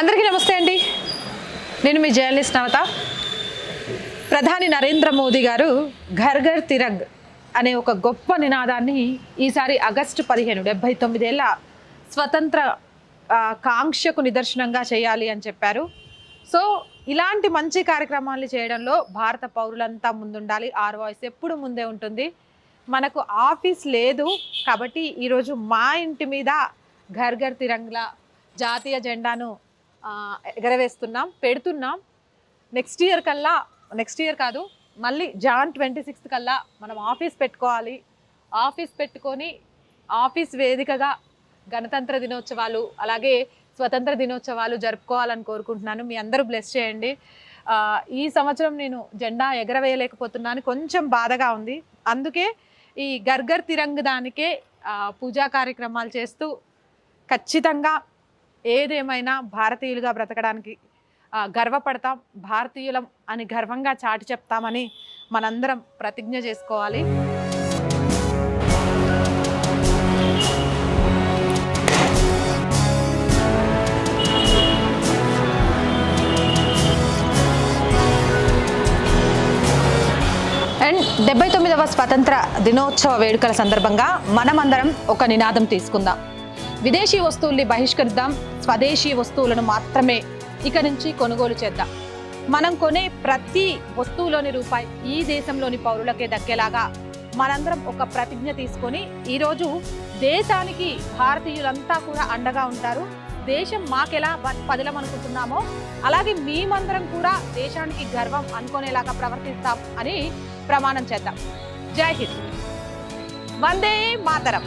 అందరికీ నమస్తే అండి. నేను మీ జర్నలిస్ట్ నవత. ప్రధాని నరేంద్ర మోదీ గారు ఘర్ ఘర్ తిరంగ్ అనే ఒక గొప్ప నినాదాన్ని ఈసారి ఆగస్టు పదిహేను డెబ్బై తొమ్మిదేళ్ళ స్వతంత్ర కాంక్షకు నిదర్శనంగా చేయాలి అని చెప్పారు. సో ఇలాంటి మంచి కార్యక్రమాలు చేయడంలో భారత పౌరులంతా ముందుండాలి. ఆర్ వాయిస్ ఎప్పుడు ముందే ఉంటుంది. మనకు ఆఫీస్ లేదు కాబట్టి ఈరోజు మా ఇంటి మీద ఘర్ ఘర్ తిరంగ్లా జాతీయ జెండాను ఎగరవేస్తున్నాం పెడుతున్నాం. నెక్స్ట్ ఇయర్ కల్లా నెక్స్ట్ ఇయర్ కాదు మళ్ళీ జాన్ ట్వంటీ సిక్స్త్ కల్లా మనం ఆఫీస్ పెట్టుకోవాలి. ఆఫీస్ పెట్టుకొని ఆఫీస్ వేదికగా గణతంత్ర దినోత్సవాలు అలాగే స్వతంత్ర దినోత్సవాలు జరుపుకోవాలని కోరుకుంటున్నాను. మీ అందరూ బ్లెస్ చేయండి. ఈ సంవత్సరం నేను జెండా ఎగరవేయలేకపోతున్నాను. కొంచెం బాధగా ఉంది. అందుకే ఈ గర్గర్ తిరంగ్ దానికే పూజా కార్యక్రమాలు చేస్తూ ఖచ్చితంగా ఏదేమైనా భారతీయులుగా బ్రతకడానికి గర్వపడతాం. భారతీయులం అని గర్వంగా చాటి చెప్తామని మనందరం ప్రతిజ్ఞ చేసుకోవాలి. అండ్ డెబ్బై తొమ్మిదవ స్వతంత్ర దినోత్సవ వేడుకల సందర్భంగా మనమందరం ఒక నినాదం తీసుకుందాం. విదేశీ వస్తువుల్ని బహిష్కరిద్దాం స్వదేశీ వస్తువులను మాత్రమే ఇక నుంచి కొనుగోలు చేద్దాం. మనం కొనే ప్రతి వస్తువులోని రూపాయి ఈ దేశంలోని పౌరులకే దక్కేలాగా మనందరం ఒక ప్రతిజ్ఞ తీసుకొని ఈరోజు దేశానికి భారతీయులంతా కూడా అండగా ఉంటారు. దేశం మాకెలా పదిలం అనుకుంటున్నామో అలాగే మేమందరం కూడా దేశానికి గర్వం అనుకునేలాగా ప్రవర్తిస్తాం అని ప్రమాణం చేద్దాం. జై హింద్. వందే మాతరం.